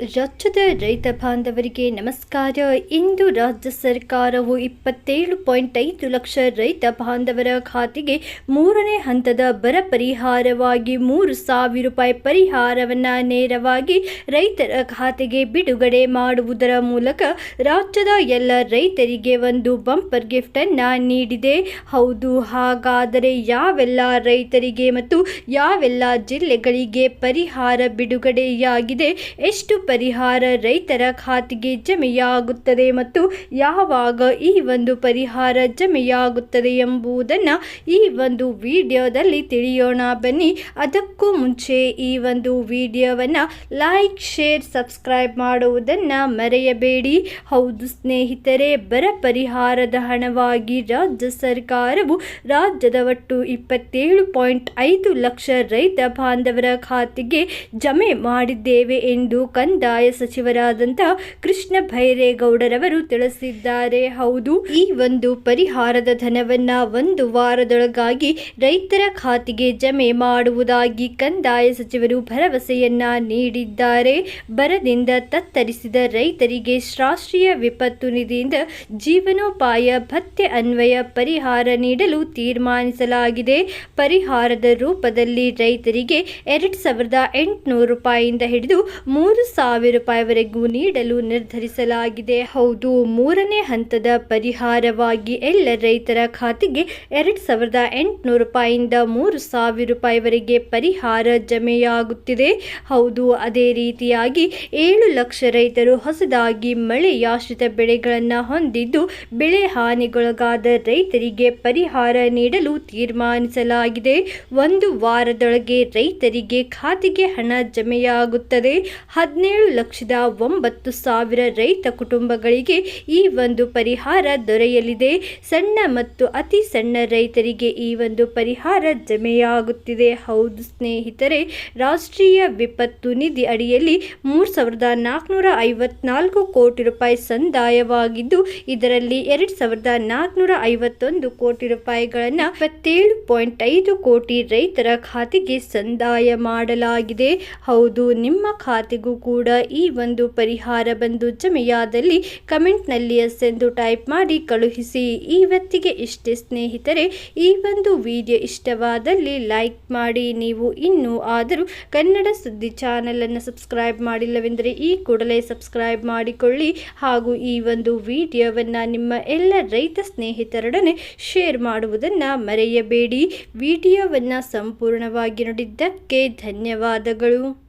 ರಾಜ್ಯದ ರೈತ ಬಾಂಧವರಿಗೆ ನಮಸ್ಕಾರ. ಇಂದು ರಾಜ್ಯ ಸರ್ಕಾರವು ಇಪ್ಪತ್ತೇಳು ಪಾಯಿಂಟ್ ಐದು ಲಕ್ಷ ರೈತ ಬಾಂಧವರ ಖಾತೆಗೆ ಮೂರನೇ ಹಂತದ ಬರ ಪರಿಹಾರವಾಗಿ ಮೂರು ಸಾವಿರ ರೂಪಾಯಿ ಪರಿಹಾರವನ್ನು ನೇರವಾಗಿ ರೈತರ ಖಾತೆಗೆ ಬಿಡುಗಡೆ ಮಾಡುವುದರ ಮೂಲಕ ರಾಜ್ಯದ ಎಲ್ಲ ರೈತರಿಗೆ ಒಂದು ಬಂಪರ್ ಗಿಫ್ಟನ್ನು ನೀಡಿದೆ. ಹೌದು, ಹಾಗಾದರೆ ಯಾವೆಲ್ಲ ರೈತರಿಗೆ ಮತ್ತು ಯಾವೆಲ್ಲ ಜಿಲ್ಲೆಗಳಿಗೆ ಪರಿಹಾರ ಬಿಡುಗಡೆಯಾಗಿದೆ? ಎಷ್ಟು ಪರಿಹಾರ ರೈತರ ಖಾತೆಗೆ ಜಮೆಯಾಗುತ್ತದೆ ಮತ್ತು ಯಾವಾಗ ಈ ಒಂದು ಪರಿಹಾರ ಜಮೆಯಾಗುತ್ತದೆ ಎಂಬುದನ್ನು ಈ ಒಂದು ವಿಡಿಯೋದಲ್ಲಿ ತಿಳಿಯೋಣ. ಬನ್ನಿ, ಅದಕ್ಕೂ ಮುಂಚೆ ಈ ಒಂದು ವಿಡಿಯೋವನ್ನು ಲೈಕ್, ಶೇರ್, ಸಬ್ಸ್ಕ್ರೈಬ್ ಮಾಡುವುದನ್ನು ಮರೆಯಬೇಡಿ. ಹೌದು ಸ್ನೇಹಿತರೆ, ಬರ ಪರಿಹಾರದ ಹಣವಾಗಿ ರಾಜ್ಯ ಸರ್ಕಾರವು ರಾಜ್ಯದ ಒಟ್ಟು ಇಪ್ಪತ್ತೇಳು ಪಾಯಿಂಟ್ ಐದು ಲಕ್ಷ ರೈತ ಬಾಂಧವರ ಖಾತೆಗೆ ಜಮೆ ಮಾಡಿದ್ದೇವೆ ಎಂದು ಕಂದಾಯ ಸಚಿವರಾದಂತಹ ಕೃಷ್ಣ ಭೈರೇಗೌಡರವರು ತಿಳಿಸಿದ್ದಾರೆ. ಹೌದು, ಈ ಒಂದು ಪರಿಹಾರದ ಧನವನ್ನ ಒಂದು ವಾರದೊಳಗಾಗಿ ರೈತರ ಖಾತೆಗೆ ಜಮೆ ಮಾಡುವುದಾಗಿ ಕಂದಾಯ ಸಚಿವರು ಭರವಸೆಯನ್ನ ನೀಡಿದ್ದಾರೆ. ಬರದಿಂದ ತತ್ತರಿಸಿದ ರೈತರಿಗೆ ರಾಷ್ಟ್ರೀಯ ವಿಪತ್ತು ನಿಧಿಯಿಂದ ಜೀವನೋಪಾಯ ಭತ್ಯೆ ಅನ್ವಯ ಪರಿಹಾರ ನೀಡಲು ತೀರ್ಮಾನಿಸಲಾಗಿದೆ. ಪರಿಹಾರದ ರೂಪದಲ್ಲಿ ರೈತರಿಗೆ ಎರಡು ಸಾವಿರದ ಎಂಟುನೂರು ರೂಪಾಯಿಯಿಂದ ಹಿಡಿದು ಮೂರು ಸಾವಿರ ರೂಪಾಯಿವರೆಗೂ ನೀಡಲು ನಿರ್ಧರಿಸಲಾಗಿದೆ. ಹೌದು, ಮೂರನೇ ಹಂತದ ಪರಿಹಾರವಾಗಿ ಎಲ್ಲ ರೈತರ ಖಾತೆಗೆ ಎರಡು ಸಾವಿರದ ಎಂಟುನೂರು ರೂಪಾಯಿಯಿಂದ ಮೂರು ಸಾವಿರ ರೂಪಾಯಿವರೆಗೆ ಪರಿಹಾರ ಜಮೆಯಾಗುತ್ತಿದೆ. ಹೌದು, ಅದೇ ರೀತಿಯಾಗಿ ಏಳು ಲಕ್ಷ ರೈತರು ಹೊಸದಾಗಿ ಮಳೆಯಾಶ್ರಿತ ಬೆಳೆಗಳನ್ನು ಹೊಂದಿದ್ದು, ಬೆಳೆ ಹಾನಿಗೊಳಗಾದ ರೈತರಿಗೆ ಪರಿಹಾರ ನೀಡಲು ತೀರ್ಮಾನಿಸಲಾಗಿದೆ. ಒಂದು ವಾರದೊಳಗೆ ರೈತರಿಗೆ ಖಾತೆಗೆ ಹಣ ಜಮೆಯಾಗುತ್ತದೆ. ಹದಿನೇಳು ಲಕ್ಷದ ಒಂಬತ್ತು ಸಾವಿರ ರೈತ ಕುಟುಂಬಗಳಿಗೆ ಈ ಒಂದು ಪರಿಹಾರ ದೊರೆಯಲಿದೆ. ಸಣ್ಣ ಮತ್ತು ಅತಿ ಸಣ್ಣ ರೈತರಿಗೆ ಈ ಒಂದು ಪರಿಹಾರ ಜಮೆಯಾಗುತ್ತಿದೆ. ಹೌದು ಸ್ನೇಹಿತರೆ, ರಾಷ್ಟ್ರೀಯ ವಿಪತ್ತು ನಿಧಿ ಅಡಿಯಲ್ಲಿ ಮೂರು ಸಾವಿರದ ನಾಲ್ಕುನೂರ ಐವತ್ನಾಲ್ಕು ಕೋಟಿ ರೂಪಾಯಿ ಸಂದಾಯವಾಗಿದ್ದು, ಇದರಲ್ಲಿ ಎರಡು ಸಾವಿರದ ನಾಲ್ಕುನೂರ ಐವತ್ತೊಂದು ಕೋಟಿ ರೂಪಾಯಿಗಳನ್ನು ಇಪ್ಪತ್ತೇಳು ಪಾಯಿಂಟ್ ಐದು ಕೋಟಿ ರೈತರ ಖಾತೆಗೆ ಸಂದಾಯ ಮಾಡಲಾಗಿದೆ. ಹೌದು, ನಿಮ್ಮ ಖಾತೆಗೂ ಕೂಡ ಈ ಒಂದು ಪರಿಹಾರ ಬಂದು ಜಮೆಯಾದಲ್ಲಿ ಕಮೆಂಟ್ನಲ್ಲಿ ಎಸ್ ಎಂದು ಟೈಪ್ ಮಾಡಿ ಕಳುಹಿಸಿ. ಇವತ್ತಿಗೆ ಇಷ್ಟೇ ಸ್ನೇಹಿತರೆ, ಈ ಒಂದು ವಿಡಿಯೋ ಇಷ್ಟವಾದಲ್ಲಿ ಲೈಕ್ ಮಾಡಿ. ನೀವು ಇನ್ನೂ ಆದರೂ ಕನ್ನಡ ಸುದ್ದಿ ಚಾನಲನ್ನು ಸಬ್ಸ್ಕ್ರೈಬ್ ಮಾಡಿಲ್ಲವೆಂದರೆ ಈ ಕೂಡಲೇ ಸಬ್ಸ್ಕ್ರೈಬ್ ಮಾಡಿಕೊಳ್ಳಿ. ಹಾಗೂ ಈ ಒಂದು ವಿಡಿಯೋವನ್ನು ನಿಮ್ಮ ಎಲ್ಲ ರೈತ ಸ್ನೇಹಿತರೊಡನೆ ಶೇರ್ ಮಾಡುವುದನ್ನು ಮರೆಯಬೇಡಿ. ವಿಡಿಯೋವನ್ನು ಸಂಪೂರ್ಣವಾಗಿ ನೋಡಿದ್ದಕ್ಕೆ ಧನ್ಯವಾದಗಳು.